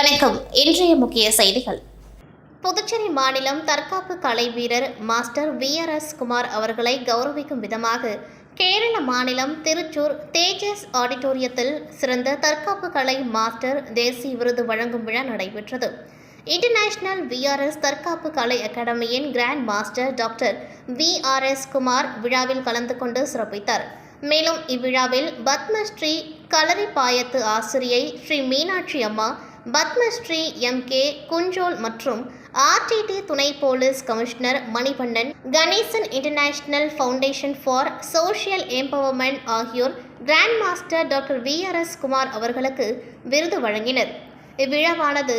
வணக்கம். இன்றைய முக்கிய செய்திகள். புதுச்சேரி மாநிலம் தற்காப்பு கலை வீரர் master V R S Kumar அவர்களை கௌரவிக்கும் விதமாக கேரள மாநிலம் திருச்சூர் தேஜஸ் ஆடிட்டோரியத்தில் சிறந்த தற்காப்பு கலை மாஸ்டர் தேசிய விருது வழங்கும் விழா நடைபெற்றது. இன்டர்நேஷனல் விஆர்எஸ் தற்காப்பு கலை அகாடமியின் grand master doctor V R S Kumar விழாவில் கலந்து கொண்டு சிறப்பித்தார். மேலும் இவ்விழாவில் பத்மஸ்ரீ களரிப்பாயத்து ஆசிரியை ஸ்ரீ மீனாட்சி அம்மா பத்மஸ்ரீ எம். கே. குஞ்சோல் மற்றும் ஆர்டிடி துணை police commissioner Manipandan Ganesan international foundation for social empowerment ஆகியோர் grand master doctor V. R. S. Kumar அவர்களுக்கு விருது வழங்கினர். இவ்விழாவானது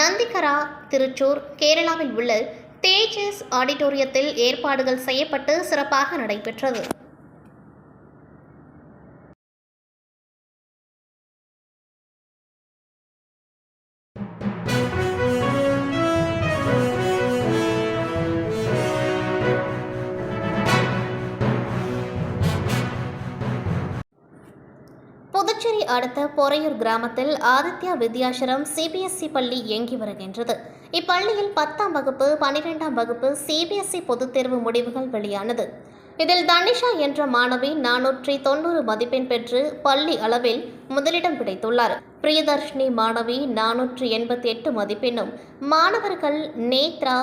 நந்திகரா திருச்சூர் கேரளாவில் உள்ள தேஜஸ் ஆடிட்டோரியத்தில் ஏற்பாடுகள் செய்யப்பட்டு சிறப்பாக நடைபெற்றது. புதுச்சேரி அடுத்த பொறையூர் கிராமத்தில் ஆதித்யா வித்யாசரம் சிபிஎஸ்இ பள்ளி இயங்கி வருகின்றது. இப்பள்ளியில் பத்தாம் வகுப்பு பனிரெண்டாம் வகுப்பு சிபிஎஸ்இ பொதுத் தேர்வு முடிவுகள் வெளியானது. இதில் தனிஷா என்ற மாணவி நானூற்றி தொண்ணூறு மதிப்பெண் பெற்று பள்ளி அளவில் முதலிடம் பிடித்துள்ளார். பிரியதர்ஷினி மாணவி நானூற்றி எண்பத்தி எட்டு மதிப்பெண்ணும் மாணவர்கள் நேத்ரா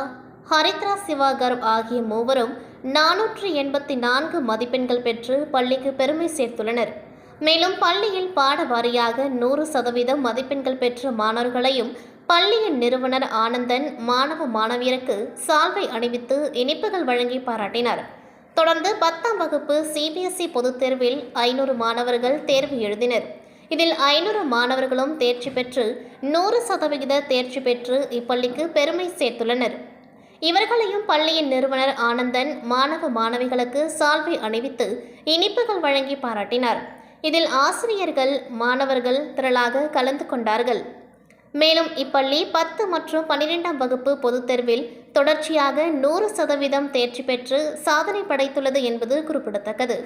ஹரித்ரா சிவாகர் ஆகிய மூவரும் நானூற்றி எண்பத்தி நான்கு மதிப்பெண்கள் பெற்று பள்ளிக்கு பெருமை சேர்த்துள்ளனர். மேலும் பள்ளியில் பாட வாரியாக நூறு சதவீதம் மதிப்பெண்கள் பெற்ற மாணவர்களையும் பள்ளியின் நிறுவனர் ஆனந்தன் மாணவ மாணவியருக்கு சால்வை அணிவித்து இனிப்புகள் வழங்கி பாராட்டினார். தொடர்ந்து பத்தாம் வகுப்பு சிபிஎஸ்இ பொதுத் தேர்வில் ஐநூறு மாணவர்கள் தேர்வு எழுதினர். இதில் ஐநூறு மாணவர்களும் தேர்ச்சி பெற்று நூறு சதவிகித தேர்ச்சி பெற்று இப்பள்ளிக்கு பெருமை சேர்த்துள்ளனர். இவர்களையும் பள்ளியின் நிறுவனர் ஆனந்தன் மாணவ மாணவிகளுக்கு சால்வை அணிவித்து இனிப்புகள் வழங்கி பாராட்டினார். இதில் ஆசிரியர்கள் மாணவர்கள் திரளாக கலந்து கொண்டார்கள். மேலும் இப்பள்ளி பத்து மற்றும் பன்னிரெண்டாம் வகுப்பு பொதுத் தேர்வில் தொடர்ச்சியாக நூறு சதவீதம் தேர்ச்சி பெற்று சாதனை படைத்துள்ளது என்பது குறிப்பிடத்தக்கது.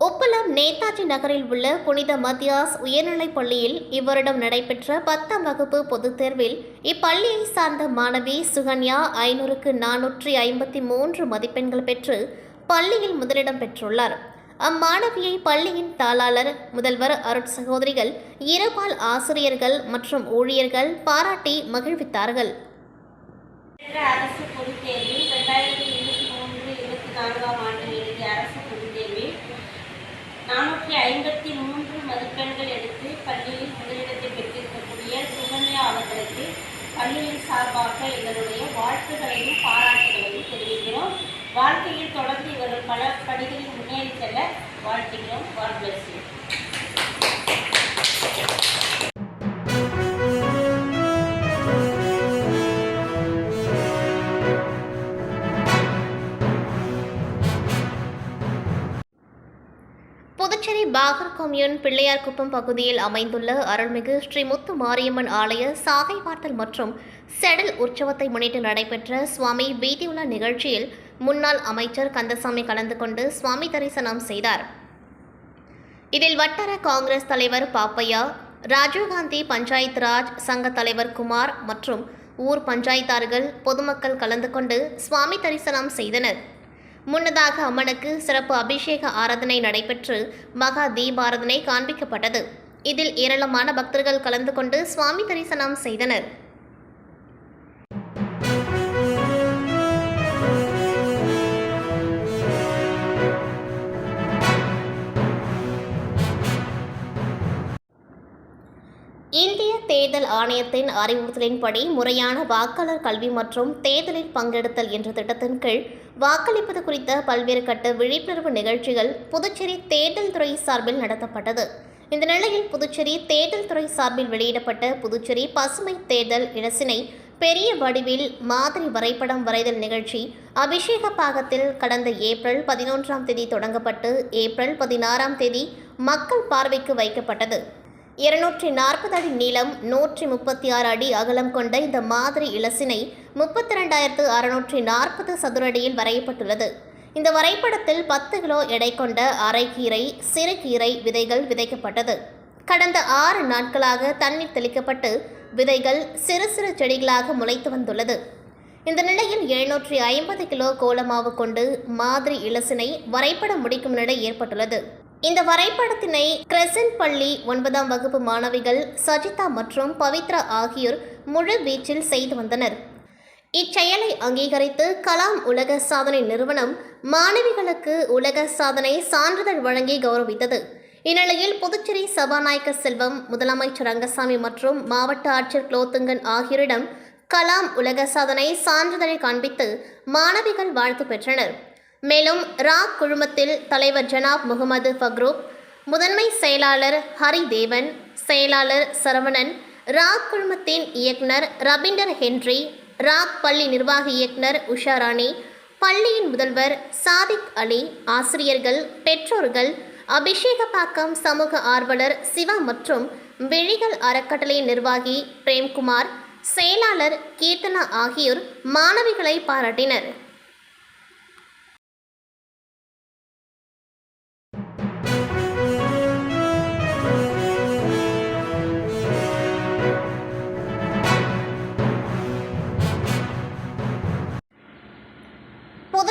உப்பளம் நேதாஜி நகரில் உள்ள புனித மத்தியாஸ் உயர்நிலைப் பள்ளியில் இவ்வருடம் நடைபெற்ற பத்தாம் வகுப்பு பொதுத் தேர்வில் இப்பள்ளியை சார்ந்த மாணவி சுகன்யா ஐநூறுக்கு நானூற்றி ஐம்பத்தி மூன்று மதிப்பெண்கள் பெற்று பள்ளியில் முதலிடம் பெற்றுள்ளார். அம்மாணவியை பள்ளியின் தாளாளர் முதல்வர் அருட் சகோதரிகள் இருபால் ஆசிரியர்கள் மற்றும் ஊழியர்கள் பாராட்டி மகிழ்வித்தார்கள். அரசு பொதுத் தேர்வில் இரண்டாயிரத்தி இருபத்தி மூன்று இருபத்தி நான்காம் ஆண்டு எழுதிய அரசு பொதுத் தேர்வில் நானூற்றி ஐம்பத்தி மூன்று மதிப்பெண்கள் எடுத்து பள்ளியில் முதலிடத்தை பெற்றிருக்கக்கூடிய சுகன்யா அவர்களுக்கு பள்ளியின் சார்பாக இவருடைய வாழ்த்துகளையும் பாராட்டுகளையும் தெரிவிக்கிறோம். வாழ்க்கையில் தொடர்ந்து இவர்கள் பல படிகளில் முன்னேறி செல்ல வாழ்த்துகிறோம். God பாகர் கொம்யூன் பிள்ளையார்குப்பம் பகுதியில் அமைந்துள்ள அருள்மிகு ஸ்ரீ முத்து மாரியம்மன் ஆலய சாகை பார்த்தல் மற்றும் செடல் உற்சவத்தை முன்னிட்டு நடைபெற்ற சுவாமி வீதியுலா நிகழ்ச்சியில் முன்னாள் அமைச்சர் கந்தசாமி கலந்து கொண்டு சுவாமி தரிசனம் செய்தார். இதில் வட்டார காங்கிரஸ் தலைவர் பாப்பையா ராஜீவ்காந்தி பஞ்சாயத்து ராஜ் சங்க தலைவர் குமார் மற்றும் ஊர் பஞ்சாயத்தார்கள் பொதுமக்கள் கலந்து கொண்டு சுவாமி தரிசனம் செய்தனர். முன்னதாக அம்மனுக்கு சிறப்பு அபிஷேக ஆராதனை நடைபெற்று மகா தீபாராதனை காண்பிக்கப்பட்டது. இதில் ஏராளமான பக்தர்கள் கலந்து கொண்டு சுவாமி தரிசனம் செய்தனர். இந்திய தேர்தல் ஆணையத்தின் அறிவுறுத்தலின்படி முறையான வாக்காளர் கல்வி மற்றும் தேர்தலில் பங்கெடுத்தல் என்ற திட்டத்தின் கீழ் வாக்களிப்பது குறித்த பல்வேறு கட்ட விழிப்புணர்வு நிகழ்ச்சிகள் புதுச்சேரி தேர்தல் துறை சார்பில் நடத்தப்பட்டது. இந்த நிலையில் புதுச்சேரி தேர்தல் துறை சார்பில் வெளியிடப்பட்ட புதுச்சேரி பசுமை தேர்தல் இடசினை பெரிய வடிவில் மாதிரி வரைபடம் வரைதல் நிகழ்ச்சி அபிஷேக பாகத்தில் கடந்த ஏப்ரல் பதினொன்றாம் தேதி தொடங்கப்பட்டு ஏப்ரல் பதினாறாம் தேதி மக்கள் பார்வைக்கு வைக்கப்பட்டது. இருநூற்றி நாற்பது அடி நீளம் நூற்றி முப்பத்தி ஆறு அடி அகலம் கொண்ட இந்த மாதிரி இலசினை முப்பத்தி ரெண்டாயிரத்து அறுநூற்றி நாற்பது சதுரடியில் வரையப்பட்டுள்ளது. இந்த வரைபடத்தில் பத்து கிலோ எடை கொண்ட அரைக்கீரை சிறுகீரை விதைகள் விதைக்கப்பட்டது. கடந்த ஆறு நாட்களாக தண்ணீர் தெளிக்கப்பட்டு விதைகள் சிறு சிறு செடிகளாக முளைத்து வந்துள்ளது. இந்த நிலையில் எழுநூற்றி ஐம்பது கிலோ கோலமாவு கொண்டு மாதிரி இலசினை வரைபடம் முடிக்கும் நிலை ஏற்பட்டுள்ளது. இந்த வரைபடத்தினை கிரெசன்ட் பள்ளி ஒன்பதாம் வகுப்பு மாணவிகள் சஜிதா மற்றும் பவித்ரா ஆகியோர் முழு வீச்சில் செய்து வந்தனர். இச்செயலை அங்கீகரித்து கலாம் உலக சாதனை நிறுவனம் மாணவிகளுக்கு உலக சாதனை சான்றிதழ் வழங்கி கௌரவித்தது. இந்நிலையில் புதுச்சேரி சபாநாயகர் செல்வம் முதலமைச்சர் ரங்கசாமி மற்றும் மாவட்ட ஆட்சியர் குலோத்துங்கன் ஆகியோரிடம் கலாம் உலக சாதனை சான்றிதழை காண்பித்து மாணவிகள் வாழ்த்து பெற்றனர். மேலும் ராக் குழுமத்தில் தலைவர் ஜனாப் முகமது ஃபக்ரூப் முதன்மை செயலாளர் ஹரி தேவன் செயலாளர் சரவணன் ராக் குழுமத்தின் இயக்குனர் ரபீண்டர் ஹென்றி ராக் பள்ளி நிர்வாக இயக்குனர் உஷாராணி பள்ளியின் முதல்வர் சாதிக் அலி ஆசிரியர்கள் பெற்றோர்கள் அபிஷேகப்பாக்கம் சமூக ஆர்வலர் சிவா மற்றும் விழிகள் அறக்கட்டளை நிர்வாகி பிரேம்குமார் செயலாளர் கீர்த்தனா ஆகியோர் மாணவிகளை பாராட்டினர்.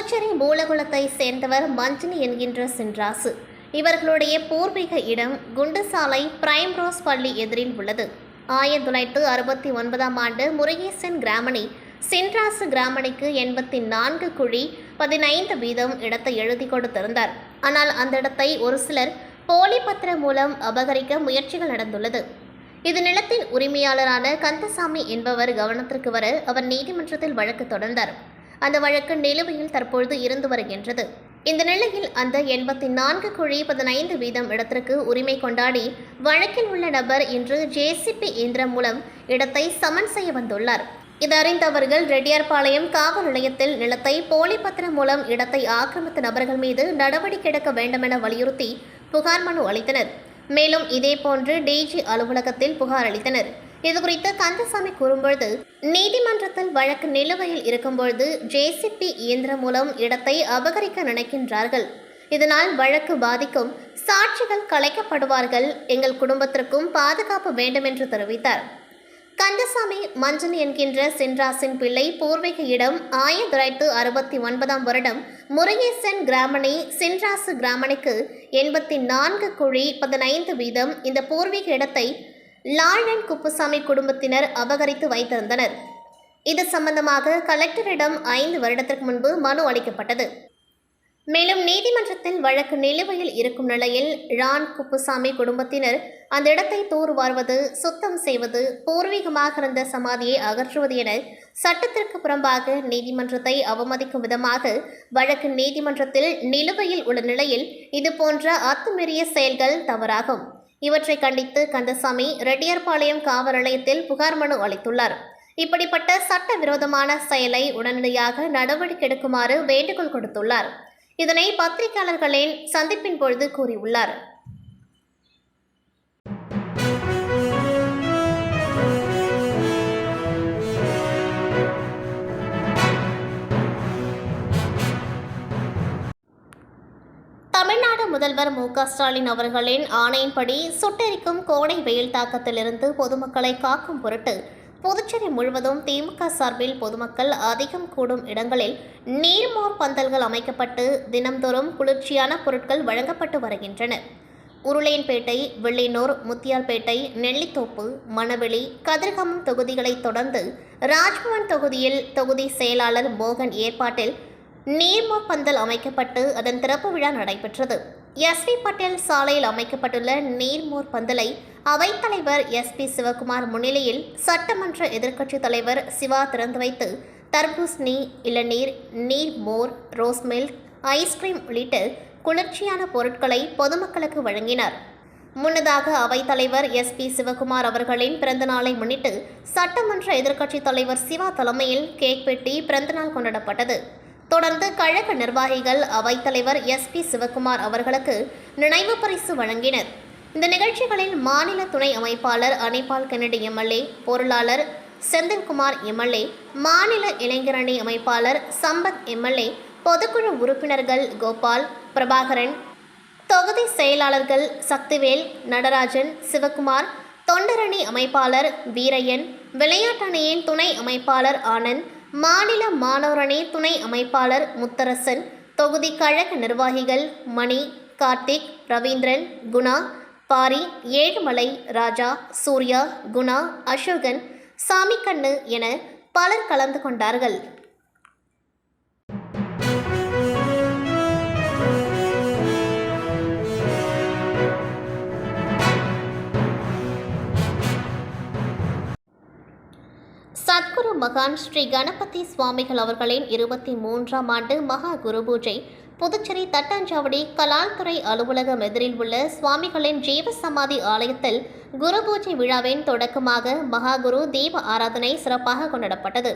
புதுச்சேரி மூலகுளத்தை சேர்ந்தவர் மஞ்சினி என்கின்ற சின்ராசு. இவர்களுடைய பூர்வீக இடம் குண்டுசாலை பிரைம் ரோஸ் பள்ளி எதிரில் உள்ளது. ஆயிரத்தி தொள்ளாயிரத்து அறுபத்தி ஒன்பதாம் ஆண்டு முருகேசன் கிராமணி சின்ராசு கிராமணிக்கு எண்பத்தி நான்கு குழி பதினைந்து வீதம் இடத்தை எழுதி கொடுத்திருந்தார். ஆனால் அந்த இடத்தை ஒரு சிலர் போலி பத்திரம் மூலம் அபகரிக்க முயற்சிகள் நடந்துள்ளது. இது நிலத்தின் உரிமையாளரான கந்தசாமி என்பவர் கவனத்திற்கு வர அவர் நீதிமன்றத்தில் வழக்கு தொடர்ந்தார். அந்த வழக்கு நிலுவையில் தற்பொழுது இருந்து வருகின்றது. இந்த நிலையில் அந்த எண்பத்தி நான்கு குழி பதினைந்து வீதம் இடத்திற்கு உரிமை கொண்டாடி வழக்கில் உள்ள நபர் இன்று ஜேசிபி இயந்திரம் மூலம் இடத்தை சமன் செய்ய வந்துள்ளார். இதறிந்தவர்கள் அறிந்தவர்கள் ரெட்டியார்பாளையம் காவல் நிலையத்தில் நிலத்தை போலி பத்திரம் மூலம் இடத்தை ஆக்கிரமித்த நபர்கள் மீது நடவடிக்கை எடுக்க வேண்டுமென வலியுறுத்தி புகார் மனு அளித்தனர். மேலும் இதேபோன்று டிஜி அலுவலகத்தில் புகார் அளித்தனர். இதுகுறித்து கந்தசாமி கூறும்பொழுது நீதிமன்றத்தில் வழக்கு நிலுவையில் இருக்கும்பொழுது ஜேசிபி இயந்திரம் மூலம் இடத்தை அபகரிக்க நினைக்கின்றார்கள். இதனால் வழக்கு பாதிக்கும் சாட்சிகள் கலைக்கப்படுவார்கள். எங்கள் குடும்பத்திற்கும் பாதுகாப்பு வேண்டும் என்று தெரிவித்தார். கந்தசாமி மஞ்சன் என்கின்ற சென்றாசின் பிள்ளை பூர்வீக இடம் ஆயிரத்தி தொள்ளாயிரத்து அறுபத்தி ஒன்பதாம் வருடம் முருகேசன் கிராமணி சென்றாசு கிராமணிக்கு எண்பத்தி நான்கு குழி பதினைந்து வீதம் இந்த பூர்வீக இடத்தை லாழன் குப்புசாமி குடும்பத்தினர் அபகரித்து வைத்திருந்தனர். இது சம்பந்தமாக கலெக்டரிடம் ஐந்து வருடத்திற்கு முன்பு மனு அளிக்கப்பட்டது. மேலும் நீதிமன்றத்தில் வழக்கு நிலுவையில் இருக்கும் நிலையில் ரான் குப்புசாமி குடும்பத்தினர் அந்த இடத்தை தூர்வார்வது சுத்தம் செய்வது பூர்வீகமாக இருந்த சமாதியை அகற்றுவது என சட்டத்திற்கு புறம்பாக நீதிமன்றத்தை அவமதிக்கும் விதமாக வழக்கு நீதிமன்றத்தில் நிலுவையில் உள்ள நிலையில் இது போன்ற அத்துமீறிய செயல்கள் தவறாகும். இவற்றை கண்டித்து கந்தசாமி ரெட்டியார்பாளையம் காவல் நிலையத்தில் புகார் மனு அளித்துள்ளார். இப்படிப்பட்ட சட்டவிரோதமான செயலை உடனடியாக நடவடிக்கை எடுக்குமாறு வேண்டுகோள் கொடுத்துள்ளார். இதனை பத்திரிகையாளர்களின் சந்திப்பின் பொழுது கூறியுள்ளார். தமிழ்நாடு முதல்வர் மு ஸ்டாலின் அவர்களின் ஆணையின்படி சுட்டெரிக்கும் கோடை வெயில் தாக்கத்திலிருந்து பொதுமக்களை காக்கும் பொருட்டு புதுச்சேரி முழுவதும் திமுக சார்பில் பொதுமக்கள் அதிகம் கூடும் இடங்களில் நீர்மோர் பந்தல்கள் அமைக்கப்பட்டு தினம்தோறும் குளிர்ச்சியான பொருட்கள் வழங்கப்பட்டு வருகின்றன. உருளையன்பேட்டை வெள்ளினூர் முத்தியால்பேட்டை நெல்லித்தோப்பு மணவெளி கதிர்கமம் தொகுதிகளைத் தொடர்ந்து ராஜ்பவன் தொகுதியில் தொகுதி செயலாளர் மோகன் ஏற்பாட்டில் நீர்மோர் பந்தல் அமைக்கப்பட்டு அதன் திறப்பு விழா நடைபெற்றது. எஸ்வி பட்டேல் சாலையில் அமைக்கப்பட்டுள்ள நீர்மோர் பந்தலை அவைத்தலைவர் எஸ்பி சிவகுமார் முன்னிலையில் சட்டமன்ற எதிர்க்கட்சித் தலைவர் சிவா திறந்து வைத்து தர்பூசணி இளநீர் நீர் மோர் ரோஸ் மில்க் ஐஸ்கிரீம் உள்ளிட்ட குளிர்ச்சியான பொருட்களை பொதுமக்களுக்கு வழங்கினார். முன்னதாக அவைத்தலைவர் எஸ்பி சிவகுமார் அவர்களின் பிறந்தநாளை முன்னிட்டு சட்டமன்ற எதிர்க்கட்சித் தலைவர் சிவா தலைமையில் கேக் வெட்டி பிறந்தநாள் கொண்டாடப்பட்டது. தொடர்ந்து கழக நிர்வாகிகள் அவைத்தலைவர் எஸ்பி சிவகுமார் அவர்களுக்கு நினைவு பரிசு வழங்கினர். இந்த நிகழ்ச்சிகளில் மாநில துணை அமைப்பாளர் அனிபால் கென்னடி எம்எல்ஏ பொருளாளர் செந்தில்குமார் எம்எல்ஏ மாநில இளைஞரணி அமைப்பாளர் சம்பத் எம்எல்ஏ பொதுக்குழு உறுப்பினர்கள் கோபால் பிரபாகரன் தொகுதி செயலாளர்கள் சக்திவேல் நடராஜன் சிவகுமார் தொண்டரணி அமைப்பாளர் வீரையன் விளையாட்டணியின் துணை அமைப்பாளர் ஆனந்த் மாநில மாணவரணி துணை அமைப்பாளர் முத்தரசன் தொகுதி கழக நிர்வாகிகள் மணி கார்த்திக் ரவீந்திரன் குணா பாரி ஏழுமலை ராஜா சூர்யா குணா அசோகன் சாமிக்கண்ணு என பலர் கலந்து கொண்டார்கள். சத்குரு மகான் ஸ்ரீ கணபதி சுவாமிகள் அவர்களின் இருபத்தி மூன்றாம் ஆண்டு மகா குரு பூஜை. புதுச்சேரி தட்டாஞ்சாவடி கலால்துறை அலுவலகம் எதிரில் உள்ள சுவாமிகளின் ஜீவ சமாதி ஆலயத்தில் குரு பூஜை விழாவின் தொடக்கமாக மகாகுரு தீப ஆராதனை சிறப்பாக கொண்டாடப்பட்டது.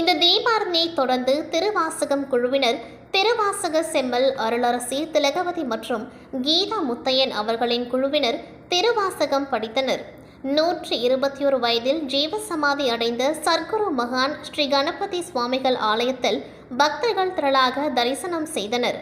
இந்த தீபாரதனை தொடர்ந்து திருவாசகம் குழுவினர் திருவாசக செம்மல் அருளரசி திலகவதி மற்றும் கீதா முத்தையன் அவர்களின் குழுவினர் திருவாசகம் படித்தனர். நூற்றி இருபத்தி ஒரு வயதில் ஜீவசமாதி அடைந்த சர்க்குரு மகான் ஸ்ரீ கணபதி சுவாமிகள் ஆலயத்தில் பக்தர்கள் திரளாக தரிசனம் செய்தனர்.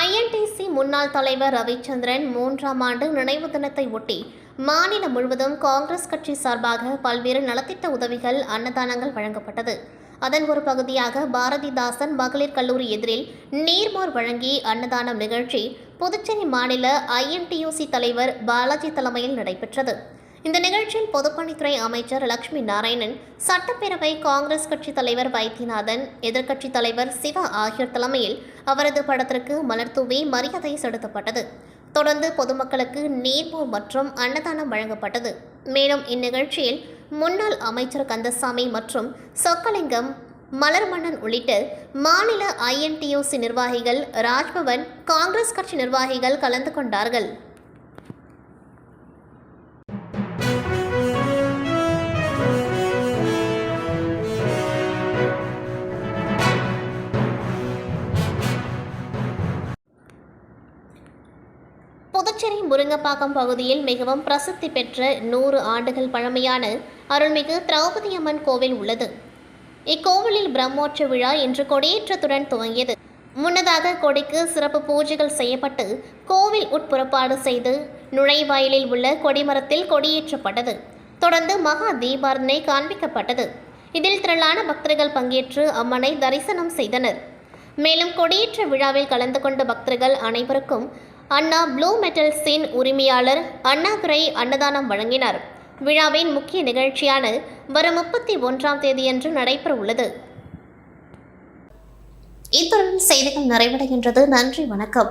ஐஎன்டிசி முன்னாள் தலைவர் ரவிச்சந்திரன் மூன்றாம் ஆண்டு நினைவு தினத்தை ஒட்டி மாநிலம் முழுவதும் காங்கிரஸ் கட்சி சார்பாக பல்வேறு நலத்திட்ட உதவிகள் அன்னதானங்கள் வழங்கப்பட்டது. அதன் ஒரு பகுதியாக பாரதிதாசன் மகளிர் கல்லூரி எதிரில் நீர்மோர் வழங்கி அன்னதானம் நிகழ்ச்சி புதுச்சேரி மாநில ஐஎன்டியூசி தலைவர் பாலாஜி தலைமையில் நடைபெற்றது. இந்த நிகழ்ச்சியில் பொதுப்பணித்துறை அமைச்சர் லட்சுமி நாராயணன் சட்டப்பேரவை காங்கிரஸ் கட்சி தலைவர் வைத்தியநாதன் எதிர்க்கட்சித் தலைவர் சிவா ஆகியோர் தலைமையில் அவரது படத்திற்கு மலர்தூவி மரியாதை செலுத்தப்பட்டது. தொடர்ந்து பொதுமக்களுக்கு நீர்மோர் மற்றும் அன்னதானம் வழங்கப்பட்டது. மேலும் இந்நிகழ்ச்சியில் முன்னாள் அமைச்சர் கந்தசாமி மற்றும் சொக்கலிங்கம் மலர்மன்னன் உள்ளிட்ட மாநில ஐஎன்டியூசி நிர்வாகிகள் ராஜ்பவன் காங்கிரஸ் கட்சி நிர்வாகிகள் கலந்து கொண்டார்கள். புதுச்சேரி முருங்கப்பாக்கம் பகுதியில் மிகவும் பிரசித்தி பெற்ற நூறு ஆண்டுகள் பழமையான அருள்மிகு திரௌபதியம்மன் கோவில் உள்ளது. இக்கோவிலில் பிரம்மோற்ற விழா இன்று கொடியேற்றத்துடன் துவங்கியது. முன்னதாக கொடிக்கு சிறப்பு பூஜைகள் செய்யப்பட்டு கோவில் உட்புறப்பாடு செய்து நுழைவாயிலில் உள்ள கொடிமரத்தில் கொடியேற்றப்பட்டது. தொடர்ந்து மகா தீபாரதனை காண்பிக்கப்பட்டது. இதில் திரளான பக்தர்கள் பங்கேற்று அம்மனை தரிசனம் செய்தனர். மேலும் கொடியேற்ற விழாவில் கலந்து கொண்ட பக்தர்கள் அனைவருக்கும் அண்ணா ப்ளூ மெட்டல்ஸின் உரிமையாளர் அண்ணாதுரை அன்னதானம் வழங்கினார். விழாவின் முக்கிய நிகழ்ச்சியான வரும் முப்பத்தி ஒன்றாம் தேதியன்று நடைபெற உள்ளது இத்துடன் செய்திகள் நிறைவடைகின்றது. நன்றி வணக்கம்.